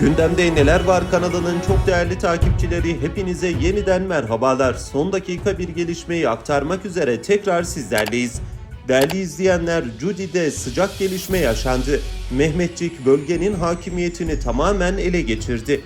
Gündemde neler var kanalının çok değerli takipçileri hepinize yeniden merhabalar. Son dakika bir gelişmeyi aktarmak üzere tekrar sizlerleyiz. Değerli izleyenler Cudi'de sıcak gelişme yaşandı. Mehmetçik bölgenin hakimiyetini tamamen ele geçirdi.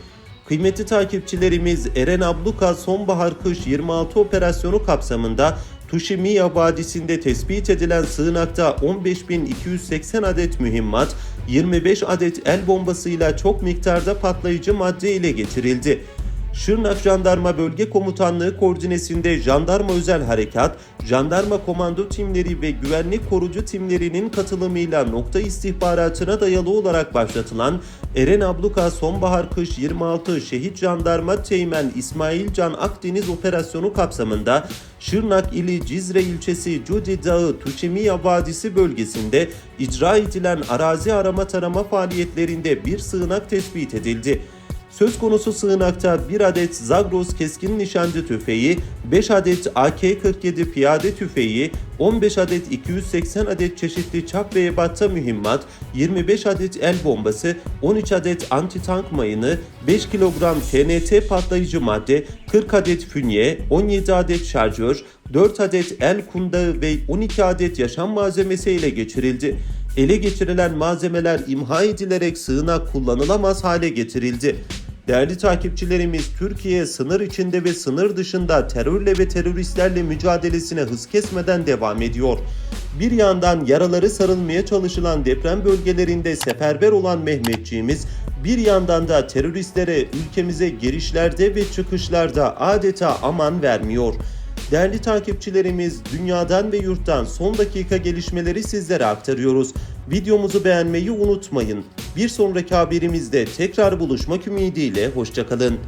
Kıymetli takipçilerimiz Eren Abluka Sonbahar Kış 26 operasyonu kapsamında Tuşimiya Vadisi'nde tespit edilen sığınakta 15.280 adet mühimmat, 25 adet el bombasıyla çok miktarda patlayıcı madde ile getirildi. Şırnak Jandarma Bölge Komutanlığı koordinesinde Jandarma Özel Harekat, Jandarma Komando timleri ve güvenlik korucu timlerinin katılımıyla nokta istihbaratına dayalı olarak başlatılan Eren Abluka Sonbahar Kış 26 Şehit Jandarma Teğmen İsmail Can Akdeniz operasyonu kapsamında Şırnak ili Cizre ilçesi Cudi Dağı Tuşemiya Vadisi bölgesinde icra edilen arazi arama tarama faaliyetlerinde bir sığınak tespit edildi. Söz konusu sığınakta 1 adet Zagros keskin nişancı tüfeği, 5 adet AK-47 piyade tüfeği, 15 adet 280 adet çeşitli çap ve ebatta mühimmat, 25 adet el bombası, 13 adet anti-tank mayını, 5 kilogram TNT patlayıcı madde, 40 adet fünye, 17 adet şarjör, 4 adet el kundağı ve 12 adet yaşam malzemesi ile geçirildi. Ele geçirilen malzemeler imha edilerek sığınak kullanılamaz hale getirildi. Değerli takipçilerimiz Türkiye sınır içinde ve sınır dışında terörle ve teröristlerle mücadelesine hız kesmeden devam ediyor. Bir yandan yaraları sarılmaya çalışılan deprem bölgelerinde seferber olan Mehmetçiğimiz bir yandan da teröristlere ülkemize girişlerde ve çıkışlarda adeta aman vermiyor. Değerli takipçilerimiz dünyadan ve yurttan son dakika gelişmeleri sizlere aktarıyoruz. Videomuzu beğenmeyi unutmayın. Bir sonraki haberimizde tekrar buluşmak ümidiyle hoşçakalın.